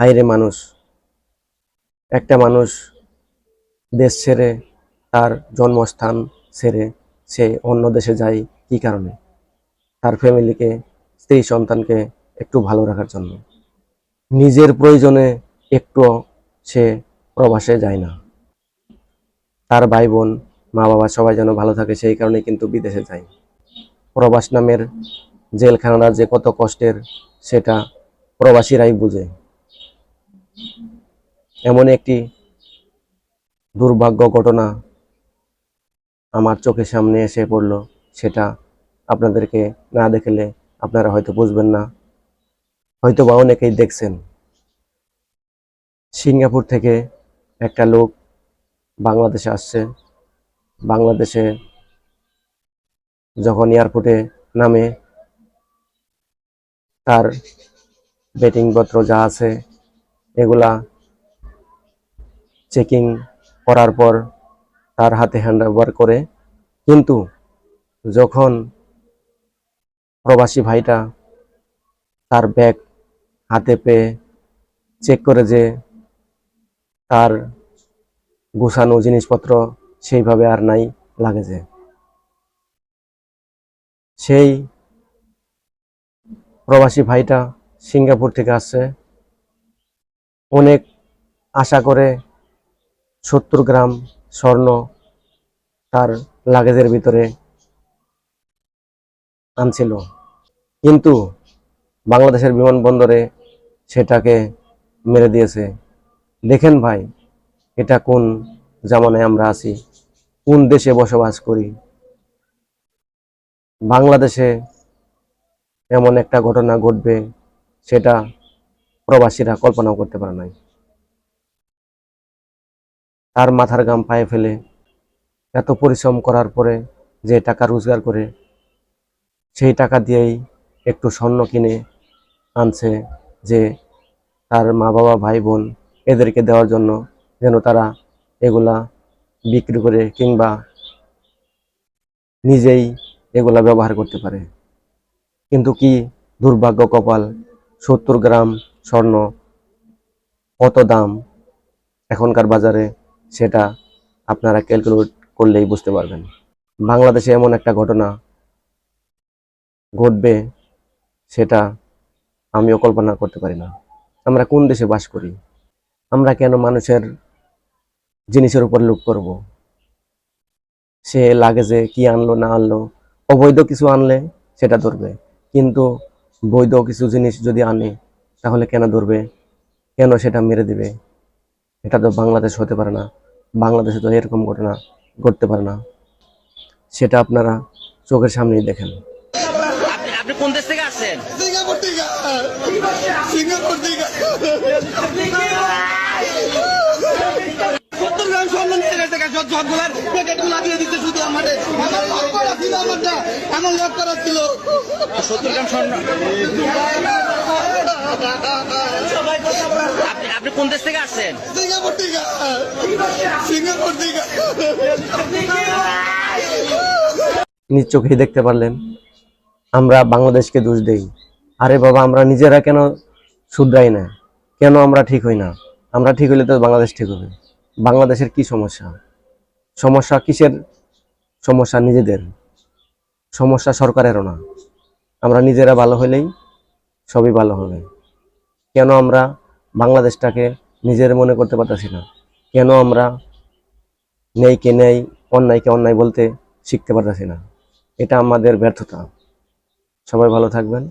হাইরে মানুষ। একটা মানুষ দেশ ছেড়ে তার জন্মস্থান ছেড়ে সে অন্য দেশে যায় কি কারণে? তার ফ্যামিলিকে, স্ত্রী সন্তানকে একটু ভালো রাখার জন্য। নিজের প্রয়োজনে একটু সে প্রবাসে যায় না। তার ভাই বোন মা বাবা সবাই যেন ভালো থাকে সেই কারণে কিন্তু বিদেশে যায়। প্রবাস নামের জেলখানাটা যে কত কষ্টের, সেটা প্রবাসীরাই বুঝে। এমন একটি দুর্ভাগ্য ঘটনা আমার চোখের সামনে এসে পড়ল, সেটা আপনাদেরকে না দেখলে আপনারা হয়তো বুঝবেন না। হয়তো বা অনেকেই দেখছেন। সিঙ্গাপুর থেকে একটা লোক বাংলাদেশে আসছে। বাংলাদেশে যখন এয়ারপোর্টে নামে, তার বেটিং পত্র যা আছে এগুলা চেকিং করার পর তার হাতে হ্যান্ড ওভার করে। কিন্তু যখন প্রবাসী ভাইটা তার ব্যাগ হাতে পেয়ে চেক করে যে তার গুছানো জিনিসপত্র সেইভাবে আর নাই, লাগে যে। সেই প্রবাসী ভাইটা সিঙ্গাপুর থেকে আসছে। অনেক আশা করে সত্তর গ্রাম স্বর্ণ তার লাগেজের ভিতরে আনছিল। কিন্তু বাংলাদেশের বিমানবন্দরে সেটাকে মেরে দিয়েছে। দেখেন ভাই, এটা কোন জামানায় আমরা আছি, কোন দেশে বসবাস করি। বাংলাদেশে এমন একটা ঘটনা ঘটবে, সেটা প্রবাসীরা কল্পনাও করতে পারে নাই। তার মাথার গাম পায়ে ফেলে এত পরিশ্রম করার পরে যে টাকা রোজগার করে, সেই টাকা দিয়েই একটু স্বর্ণ কিনে আনছে যে তার মা বাবা, ভাই বোন এদেরকে দেওয়ার জন্য যেন তারা এগুলা বিক্রি করে কিংবা নিজেই এগুলা ব্যবহার করতে পারে। কিন্তু কি দুর্ভাগ্য কপাল সত্তর গ্রাম স্বর্ণ, কত দাম এখনকার বাজারে সেটা আপনারা ক্যালকুলেট করলেই বুঝতে পারবেন। বাংলাদেশে এমন একটা ঘটনা ঘটবে, সেটা আমিও কল্পনা করতে পারি না। আমরা কোন দেশে বাস করি? আমরা কেন মানুষের জিনিসের উপর লুপ করব? সে লাগেজে কি আনলো, না আনলো? অবৈধ কিছু আনলে সেটা ধরবে, কিন্তু বৈধ কিছু জিনিস যদি আনে তাহলে কেন ধরবে? কেন সেটা মেরে দিবে? এটা তো বাংলাদেশ হতে পারে না। বাংলাদেশে তো এরকম ঘটনা ঘটতে পারে না। সেটা আপনারা চোখের সামনেই দেখেন। আপনি আপনি কোন দেশ থেকে আসছেন? সিঙ্গাপুর থেকে। সিঙ্গাপুর থেকে। সত্তর গ্রাম স্বর্ণ নিয়ে গেছে সব সবগুলার প্যাকেট দিয়ে দিতে শুধু আমাদের আমার লক করা ছিল। সত্তর গ্রাম স্বর্ণ। আপনি কোন দেশ থেকে আসছেন? সিঙ্গাপুর থেকে। সিঙ্গাপুর থেকে। নিজ চোখেই দেখতে পারলেন আমরা বাংলাদেশকে দোষ দেই। আরে বাবা আমরা নিজেরা কেন শুধরাই না? কেন আমরা ঠিক হই না? আমরা ঠিক হইলে তো বাংলাদেশ ঠিক হবে। বাংলাদেশের কি সমস্যা? সমস্যা কিসের সমস্যা? নিজেদের। সমস্যা সরকারেরও না। আমরা নিজেরা ভালো হইলেই সবই ভালো হবে। কেন আমরা বাংলাদেশটাকে নিজের মনে করতে পারতেছি না? কেন আমরা নেইকে নেই, অন্যায়কে অন্যায় বলতে শিখতে পারতেছি না? এটা আমাদের ব্যর্থতা। সবাই ভালো থাকবেন।